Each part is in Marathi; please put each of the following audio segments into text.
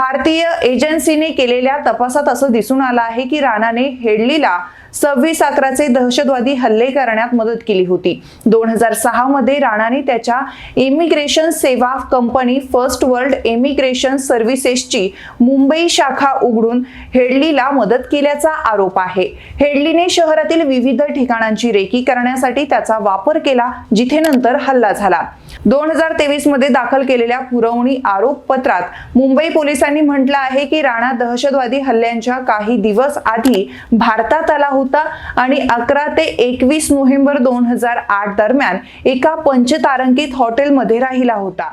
भारतीय एजन्सीने केलेल्या तपासात असं दिसून आलं आहे की राणाने हेडलीला सव्वीस अकराचे दहशतवादी हल्ले करण्यात मदत केली होती. दोन हजार सहा मध्ये राणाने त्याच्या इमिग्रेशन सेवा कंपनी फर्स्ट वर्ल्ड इमिग्रेशन सर्व्हिसेसची मुंबई शाखा उघडून हेडलीला मदत केल्याचा आरोप आहे. हेडलीने शहरातील विविध ठिकाणांची रेकी करण्यासाठी त्याचा वापर केला जिथे नंतर हल्ला झाला. दोन हजार तेवीसमध्ये दाखल केलेल्या पुरवणी आरोप पत्रात मुंबई पोलिसांनी म्हटलं आहे की राणा दहशतवादी हल्ल्यांच्या काही दिवस आधी भारतात आला होता आणि अकरा ते एकवीस नोव्हेंबर दोन हजार आठ दरम्यान एका पंचतारांकित हॉटेलमध्ये राहिला होता.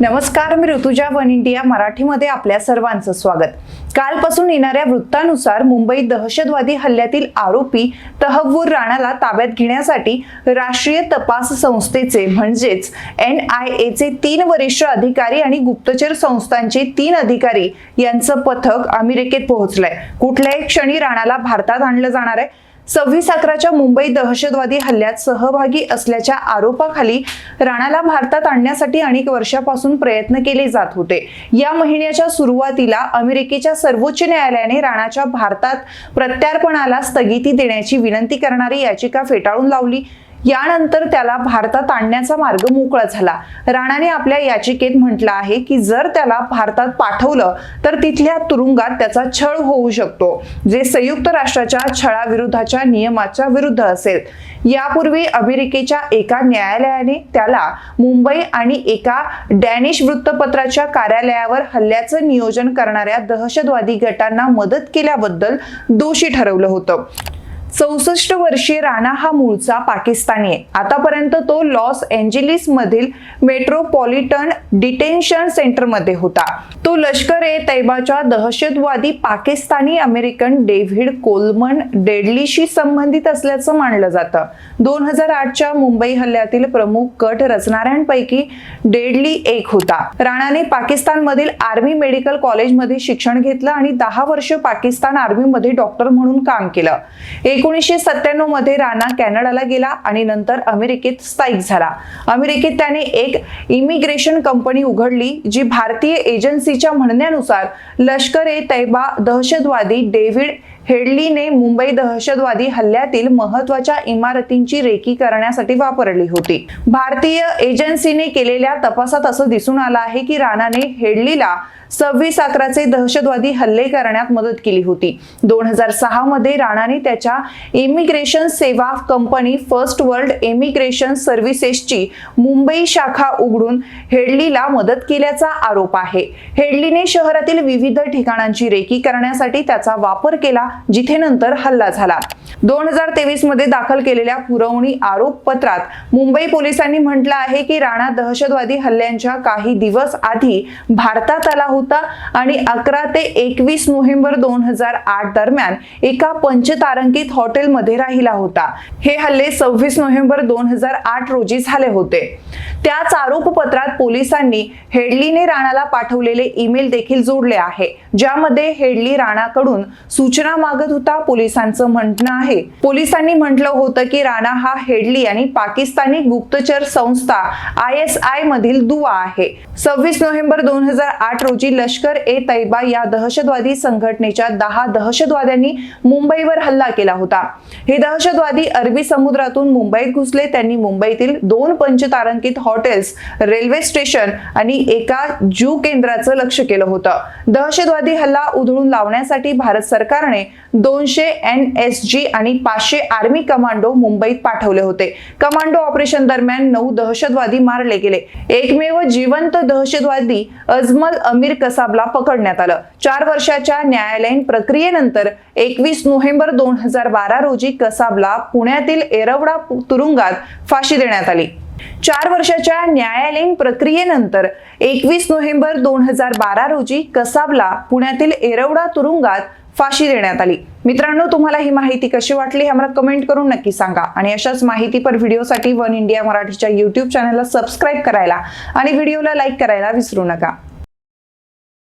नमस्कार मी ऋतुजा वन इंडिया मराठीमध्ये आपल्या सर्वांचं स्वागत. कालपासून येणाऱ्या वृत्तानुसार मुंबईत दहशतवादी हल्ल्यातील आरोपी तहव्वूर राणाला ताब्यात घेण्यासाठी राष्ट्रीय तपास संस्थेचे म्हणजेच एन आय एचे तीन वरिष्ठ अधिकारी आणि गुप्तचर संस्थांचे तीन अधिकारी यांचं पथक अमेरिकेत पोहोचलंय. कुठल्याही क्षणी राणाला भारतात आणलं जाणार आहे. सव्वीस अकराच्या मुंबई दहशतवादी हल्ल्यात सहभागी असल्याच्या आरोपाखाली राणाला भारतात आणण्यासाठी अनेक वर्षापासून प्रयत्न केले जात होते. या महिन्याच्या सुरुवातीला अमेरिकेच्या सर्वोच्च न्यायालयाने राणाच्या भारतात प्रत्यार्पणाला स्थगिती देण्याची विनंती करणारी याचिका फेटाळून लावली. यानंतर त्याला भारतात आणण्याचा मार्ग मोकळा झाला. राणाने आपल्या याचिकेत म्हटलं आहे की जर त्याला भारतात पाठवलं तर तिथल्या तुरुंगात त्याचा छळ होऊ शकतो जे संयुक्त राष्ट्राच्या छळाविरुद्धाच्या नियमाच्या विरुद्ध असेल. यापूर्वी अमेरिकेच्या एका न्यायालयाने त्याला मुंबई आणि एका डॅनिश वृत्तपत्राच्या कार्यालयावर हल्ल्याचं नियोजन करणाऱ्या दहशतवादी गटांना मदत केल्याबद्दल दोषी ठरवलं होतं. चौसष्ट वर्षीय राणा हा मूळचा पाकिस्तानी आहे. आतापर्यंत तो लॉस एंजेलिस मधील मेट्रोपॉलिटन डिटेन्शन सेंटरमध्ये होता. तो लष्कर ए तैबाच्या दहशतवादी पाकिस्तानी अमेरिकन डेव्हिड कोलमन डेडलीशी संबंधित असल्याचं मानलं जातं. दोन हजार आठच्या मुंबई हल्ल्यातील प्रमुख गट रचणाऱ्यांपैकी डेडली एक होता. राणाने पाकिस्तानमधील आर्मी मेडिकल कॉलेजमध्ये शिक्षण घेतलं आणि दहा वर्ष पाकिस्तान आर्मीमध्ये डॉक्टर म्हणून काम केलं. एकोणीसशे सत्त्याण्णवमध्ये राणा कॅनडाला गेला आणि नंतर अमेरिकेत स्थायिक झाला. अमेरिकेत त्याने एक इमिग्रेशन कंपनी उघडली जी भारतीय एजन्सीच्या म्हणण्यानुसार लष्कर ए तैबा दहशतवादी डेव्हिड हेडलीने मुंबई दहशतवादी हल्ल्यातील महत्त्वाच्या इमारतींची रेकी करण्यासाठी वापरली होती. भारतीय एजन्सीने केलेल्या तपासात असं दिसून आलं आहे की राणाने हेडलीला सव्वीस अकराचे दहशतवादी हल्ले करण्यात मदत केली होती. दोन हजार सहा मध्ये राणाने त्याच्या इमिग्रेशन सेवा कंपनी फर्स्ट वर्ल्ड इमिग्रेशन सर्व्हिसेसची मुंबई शाखा उघडून हेडलीला मदत केल्याचा आरोप आहे. हेडलीने शहरातील विविध ठिकाणांची रेकी करण्यासाठी त्याचा वापर केला जिथे नंतर हल्ला झाला. दोन हजार तेवीसमध्ये दाखल केलेल्या पुरवणी आरोप पत्रात मुंबई पोलिसांनी म्हटलं आहे की राणा दहशतवादी हल्ल्यांच्या काही दिवस आधी भारतात आला होता आणि अकरा ते एकवीस नोव्हेंबर दोन हजार आठ दरम्यान एका पंचतारांकित हॉटेलमध्ये राहिला होता. हे हल्ले सव्वीस नोव्हेंबर दोन हजार आठ रोजी झाले होते. त्याच आरोपपत्रात पोलिसांनी हेडलीने राणाला पाठवलेले ईमेल देखील जोडले आहे ज्यामध्ये हेडली राणाकडून सूचना मागत होता पोलिसांचं म्हणणं आहे. पोलिसांनी म्हटलं होतं की राणा हा हेडली आणि पाकिस्तानी गुप्तचर संस्था आय एस आय मधील दुवा आहे. सव्वीस नोव्हेंबर दोन हजार आठ रोजी लष्कर ए तैबा या दहशतवादी संघटनेच्या दहा दहशतवाद्यांनी मुंबईवर हल्ला केला होता. हे दहशतवादी अरबी समुद्रातून मुंबईत घुसले. त्यांनी मुंबईतील दोन पंचतारांकित हॉटेल्स रेल्वे स्टेशन आणि एका जू केंद्राचं लक्ष केलं होतं. दहशतवादी हल्ला उधळून लावण्यासाठी भारत सरकारने दोनशे एन एस जी आणि पाचशे आर्मी कमांडो मुंबईत पाठवले होते. कमांडो ऑपरेशन दरम्यान नऊ दहशतवादी मारले गेले. एकमेव जिवंत दहशतवादी अजमल अमीर कसाबला पकडण्यात आलं. चार वर्षाच्या न्यायालयीन प्रक्रियेनंतर एकवीस नोव्हेंबर दोन हजार बारा रोजी कसाबला पुण्यातील एरवडा तुरुंगात फाशी देण्यात आली. चार वर्षाच्या न्यायालयीन प्रक्रियेनंतर एकवीस नोव्हेंबर दोन हजार बारा रोजी कसाबला पुण्यातील एरवडा तुरुंगात फाशी देण्यात आली. मित्रांनो तुम्हाला ही माहिती कशी वाटली हे आम्हाला कमेंट करून नक्की सांगा. आणि अशाच माहितीपर व्हिडिओसाठी वन इंडिया मराठीच्या युट्यूब चॅनलला सबस्क्राईब करायला आणि व्हिडिओला लाईक करायला विसरू नका.